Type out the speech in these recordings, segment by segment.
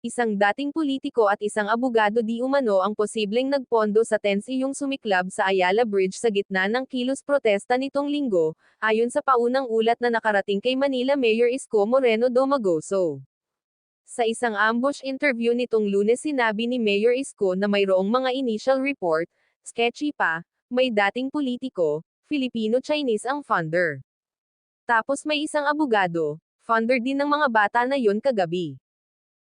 Isang dating politiko at isang abogado di umano ang posibleng nagpondo sa tensiyong sumiklab sa Ayala Bridge sa gitna ng kilos protesta nitong linggo, ayon sa paunang ulat na nakarating kay Manila Mayor Isko Moreno Domagoso. Sa isang ambush interview nitong lunes sinabi ni Mayor Isko na mayroong mga initial report, sketchy pa, may dating politiko, Filipino-Chinese ang funder. Tapos may isang abogado, funder din ng mga bata na yon kagabi.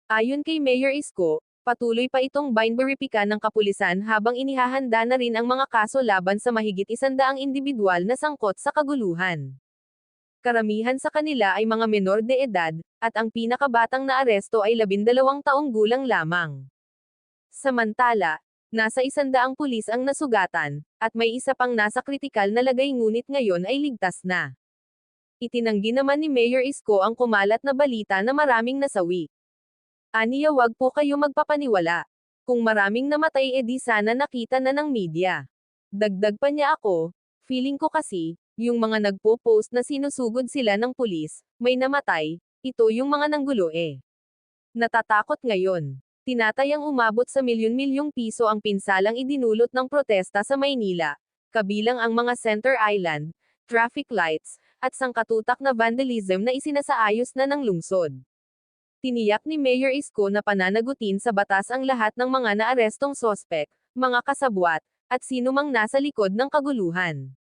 Ayon kay Mayor Isko, patuloy pa itong binberipika ng kapulisan habang inihahanda na rin ang mga kaso laban sa mahigit isandaang individual na sangkot sa kaguluhan. Karamihan sa kanila ay mga menor de edad, at ang pinakabatang na aresto ay labindalawang taong gulang lamang. Samantala, nasa isandaang pulis ang nasugatan, at may isa pang nasa kritikal na lagay ngunit ngayon ay ligtas na. Itinanggi naman ni Mayor Isko ang kumalat na balita na maraming nasawi. Aniya wag po kayo magpapaniwala. Kung maraming namatay edi sana nakita na ng media. Dagdag pa niya ako, feeling ko kasi, yung mga nagpo-post na sinusugod sila ng pulis, may namatay, ito yung mga nanggulo eh. Natatakot ngayon. Tinatayang umabot sa milyon-milyong piso ang pinsalang idinulot ng protesta sa Maynila, kabilang ang mga center island, traffic lights, at sangkatutak na vandalism na isinasaayos na ng lungsod. Tiniyak ni Mayor Isko na pananagutin sa batas ang lahat ng mga naarestong sospek, mga kasabwat, at sino mang nasa likod ng kaguluhan.